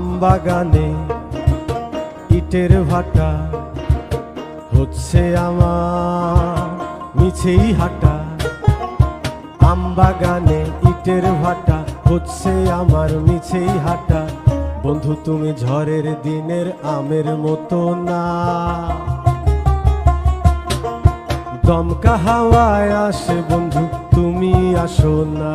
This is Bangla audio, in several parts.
বাগানে ইটের ভাটা হচ্ছে আমার মিছেই হাঁটা। আম বাগানে ইটের ভাটা হচ্ছে আমার মিছেই হাঁটা। বন্ধু, তুমি ঝড়ের দিনের আমের মতো না। দমকা হাওয়ায় আসে বন্ধু, তুমি আসো না।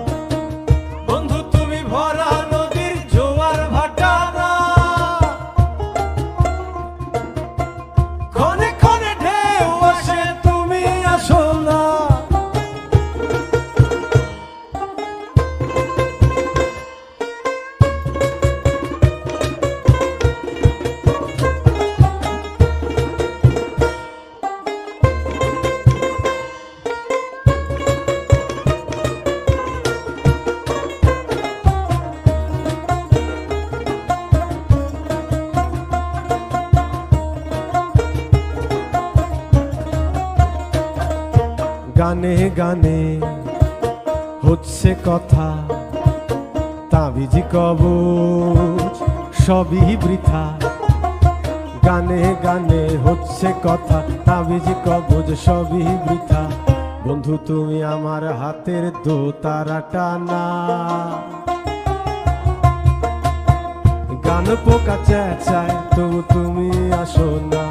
গানে গানে হচ্ছে কথা, তাবিজি কবচ সবই বৃথা। গানে গানে হচ্ছে কথা, তাবিজি কবচ সবই বৃথা। বন্ধু, তুমি আমার হাতের দো তারাটা না গান পোকা চেঁচায়, তবু তুমি আসো না।